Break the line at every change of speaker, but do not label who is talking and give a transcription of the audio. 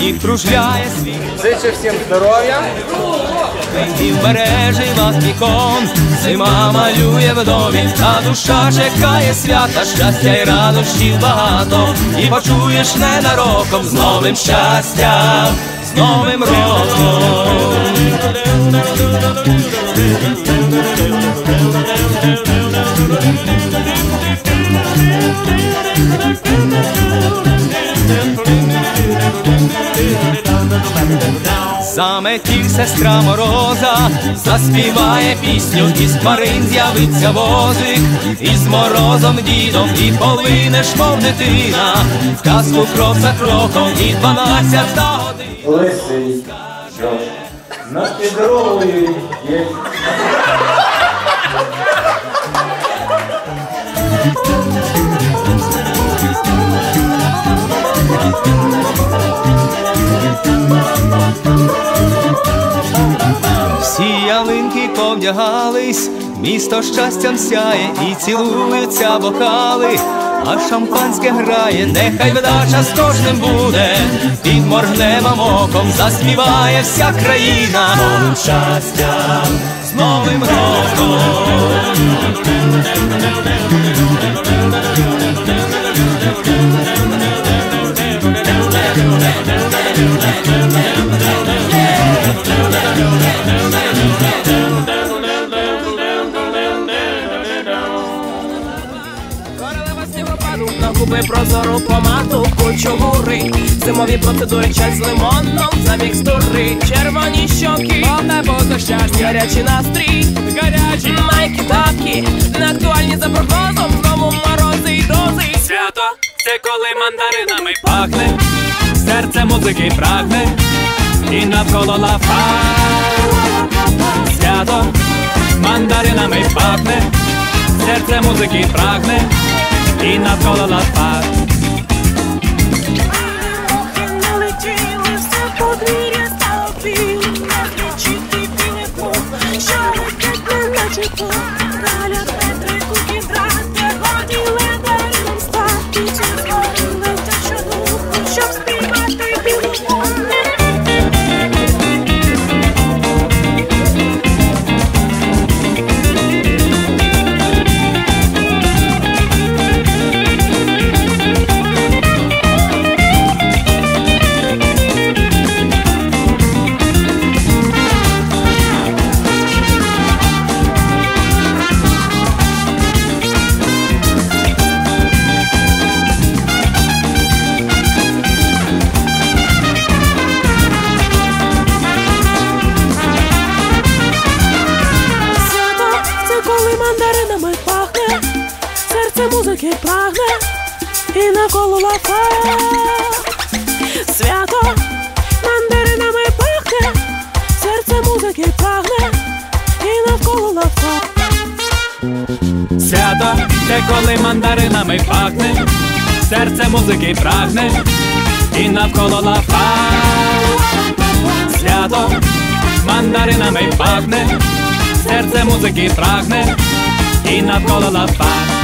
сніг кружляє світ.
Зичу всім здоров'я.
І береже вас вікон, зима малює в домі, а душа чекає свята, щастя й радощів багато, і почуєш ненароком з новим щастям, з новим роком. Заметів сестра мороза, заспіває пісню, із хмарин з'явиться возик, із морозом дідом, і полинеш, мов дитина, в казку крок за кроком, і дванадцята година.
Лисий. Над підровою є.
Всі ялинки повдягались, місто щастям сяє і цілуються бокали, а шампанське грає, нехай вдача з кожним буде, підморгне вам оком, заспіває вся країна. Новим щастям, з новим роком.
Губи прозору помаду кучугури Зимові процедури чай з лимоном за мікстури Червоні щоки, повне бото щастя. Гарячий настрій, гарячі майки тапки Не актуальні за прогнозом, знову морози й дози.
Свято це коли мандаринами пахне, серце музики прагне, і навколо лафа. Пахне, серце музики прагне, і навколо нас
Мухи налетіли, все подвір'я коли мандаринами пахне, серце музики прагне і навколо лафа. Свято мандаринами пахне, серце музики прагне і навколо лафа.
Свято це коли мандаринами пахне, серце музики прагне, і навколо лафа. Свято мандаринами пахне, серце музики прагне, і навколо лафа.